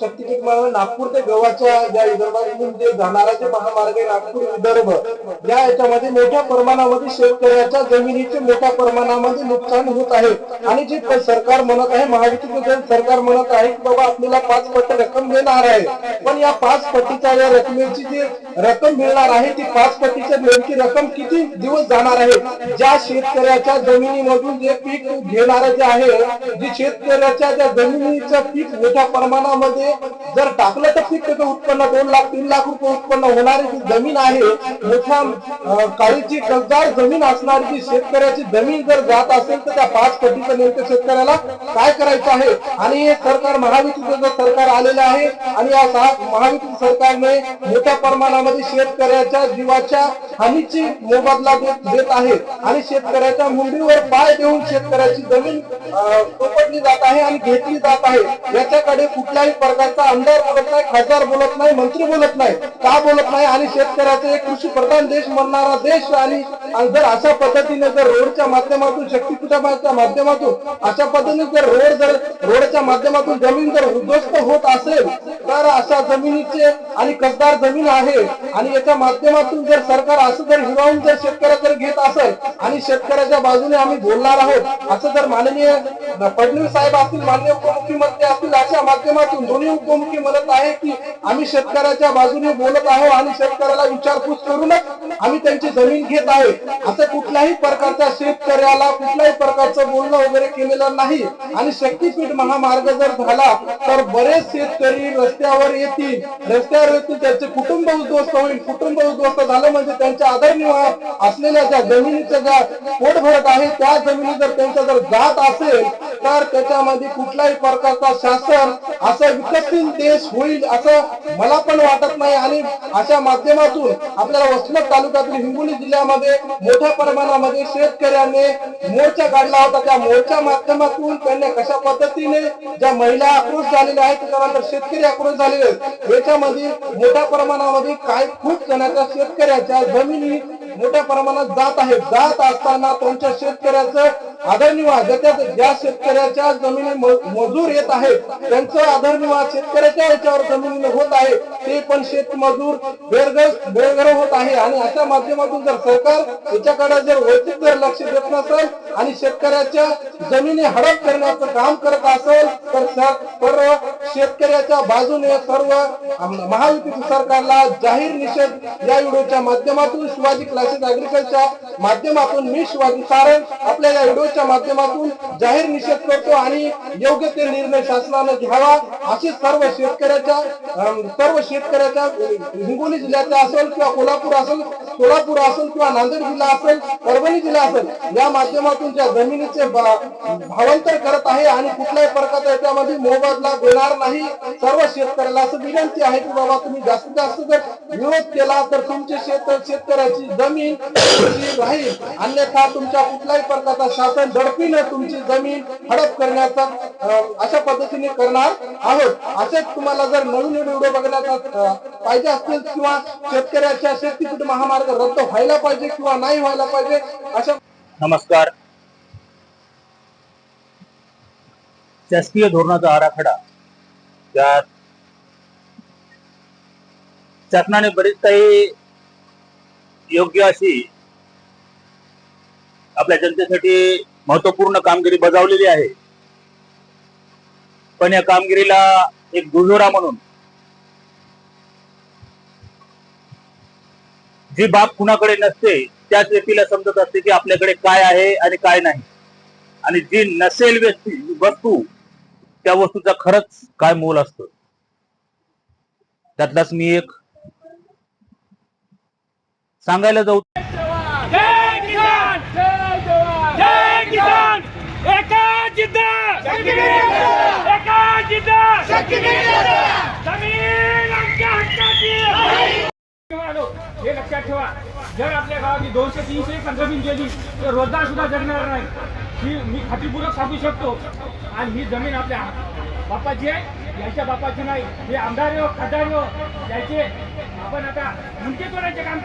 शक्तीपीठ महामार्ग नागपूर ते गोवाच्या ज्या विदर्भातून जे जाणारा जे महामार्ग आहे नागपूर विदर्भ या याच्यामध्ये मोठ्या प्रमाणामध्ये शेतकऱ्याच्या जमिनीचे मोठ्या प्रमाणामध्ये नुकसान होत आहे. आणि जे सरकार म्हणत आहे महायुतीचं सरकार म्हणत आहे की बाबा आपल्याला पाच पट रक्कम देणार आहे. पण या पाच पटीच्या या रकमेची जी रक्कम मिळणार आहे ती पाच पटीच्या नेमकी रक्कम किती दिवस जाणार आहे? ज्या शेतकऱ्याच्या जमिनीमधून जे पीक घेणार जे आहे जी शेतकऱ्याच्या ज्या जमिनीचं पीक मोठ्या प्रमाणामध्ये जर टाकलं तर पीक त्याचं उत्पन्न दोन लाख तीन लाख रुपये उत्पन्न होणारी जी जमीन आहे मोठ्या काळीची कसदार जमीन असणारी जी शेतकऱ्याची जमीन जर जात असेल तर त्या पाच कोटीचं नेमकं शेतकऱ्याला काय करायचं आहे? आणि हे सरकार महायुतीचं जर सरकार आलेलं आहे आणि या सहा- सरकारने मोठ्या प्रमाणामध्ये शेतकऱ्याच्या जीवाच्या हानीची मोबदला देत आहे. आणि शेतकऱ्याच्या मुंडीवर पाय देऊन शेतकऱ्याची जमीन चोपटली जात आहे आणि घेतली जात आहे. याच्याकडे कुठल्याही प्रकार प्रकारचा आमदार बोलत नाही खासदार बोलत नाही मंत्री बोलत नाही का बोलत नाही आणि शेतकऱ्याचा एक कृषी प्रधान देश म्हणणारा देश आणि आणि जर अशा पद्धतीने जर रोडच्या माध्यमातून शक्तीपीठाच्या माध्यमातून अशा पद्धतीने जर रोड जर रोडच्या माध्यमातून जमीन जर उद्ध्वस्त होत असेल तर अशा जमिनीचे आणि कसदार जमीन आहे आणि याच्या माध्यमातून जर सरकार असं जर हिरावून जर शेतकऱ्या जर घेत असेल आणि शेतकऱ्याच्या बाजूने आम्ही बोलणार आहोत असं जर माननीय फडणवीस साहेब असतील माननीय उपमुख्यमंत्री असतील अशा माध्यमातून दोन्ही उपमुख्य म्हणत आहे की आम्ही शेतकऱ्याच्या बाजूने बोलत आहोत आणि शेतकऱ्याला विचारपूस करूनच आम्ही त्यांची जमीन घेत आहे. असं कुठल्याही प्रकारच्या शेतकऱ्याला कुठल्याही प्रकारचं बोलणं वगैरे केलेलं नाही. आणि शक्तीपीठ महामार्ग जर झाला तर बरेच शेतकरी रस्त्यावर येतील. रस्त्यावर येतील त्यांचे कुटुंब उद्ध्वस्त होईल. कुटुंब उद्ध्वस्त झालं म्हणजे त्यांच्या आदरणीय असलेल्या ज्या जमिनीच्या ज्या पोट भरत आहे त्या जमिनी जर त्यांचा जर जात असेल तर त्याच्यामध्ये कुठल्याही प्रकारचा शासन असं विकसित देश होईल असं मला पण वाटत नाही. आणि अशा माध्यमातून आपल्याला वसमत तालुक्यातील हिंगोली जिल्ह्यामध्ये मोठ्या प्रमाणामध्ये शेतकऱ्यांनी मोर्चा काढला होता. त्या मोर्चा माध्यमातून त्यांनी कशा पद्धतीने ज्या महिला आक्रोश झालेल्या आहेत त्याच्यानंतर शेतकरी आक्रोश झालेले आहेत याच्यामध्ये मोठ्या प्रमाणामध्ये काय खूप जणांच्या शेतकऱ्याच्या जमिनी मोठ्या प्रमाणात जात आहेत. जात असताना त्यांच्या शेतकऱ्याचं आदरनिवास ज्या शेतकऱ्याच्या जमिनी मजूर येत आहेत त्यांचं आदरनिवास शेतकऱ्याच्या याच्यावर जमिनीने होत आहे ते पण शेतमजूर बेरगर बेरगर होत आहे. आणि अशा माध्यमातून जर सरकार याच्याकडे जर वैचित जर लक्ष देत नसेल आणि शेतकऱ्याच्या जमिनी हडप करण्याचं काम करत असेल तर सर- शेतकऱ्याच्या बाजूने सर्व महायुतीच्या सरकारला जाहीर निषेध या व्हिडिओच्या माध्यमातून शिवाजी क्लासेस अग्रिकल्चरच्या माध्यमातून मी शिवाजी सारंग आपल्या या व्हिडिओच्या माध्यमातून जाहीर निषेध करतो आणि योग्य ते निर्णय शासनानं घ्यावा अशी सर्व शेतकऱ्याच्या सर्व शेतकऱ्याच्या हिंगोली जिल्ह्याचा असेल किंवा कोल्हापूर असेल सोलापूर असेल किंवा नांदेड जिल्हा असेल परभणी जिल्हा असेल या माध्यमातून ज्या जमिनीचे भावांतर करत आहे आणि कुठल्याही प्रकारचा याच्यामध्ये मोबदला देणार नाही सर्व शेतकऱ्याला असं विनंती आहे की बाबा तुम्ही जास्तीत जास्त जर विरोध केला तर तुमचे शेत शेतकऱ्याची जमीन राहील? अन्यथा तुमच्या कुठल्याही प्रकारचा शासन दडपीनं तुमची जमीन हडप करण्याचा अशा पद्धतीने करणार आहोत. असेच तुम्हाला जर नवीन व्हिडिओ बघण्याचा पाहिजे असतील किंवा शेतकऱ्याच्या शेतीपीठ महामार्ग रद्द व्हायला पाहिजे किंवा नाही व्हायला पाहिजे अशा नमस्कार. शासकीय धोरणाचा आराखडा. त्यात शासनाने बरीच काही योग्य अशी आपल्या जनतेसाठी महत्त्वपूर्ण कामगिरी बजावलेली आहे. पण या कामगिरीला एक दुजोरा म्हणून जी बाब कुणाकडे नसते त्याच व्यक्तीला समजत असते की आपल्याकडे काय आहे आणि काय नाही. आणि जी नसेल व्यक्ती वस्तू त्या वस्तूचा खरंच काय मोल असत? त्यातलाच मी एक सांगायला जाऊ एका जिद्दा जमीन आमच्या हक्काची हे लक्षात ठेवा जर आपल्या गावाची दोनशे तीनशे जमीन गेली तर रोजगार सुद्धा जगणार नाही ही मी खात्रीपूर्वक सांगू शकतो. आणि ही जमीन आपल्या बापाची आहे याच्या बापाची नाही. हे आमदार हो खासदार हो याचे आपण आता मुंके करायचे काम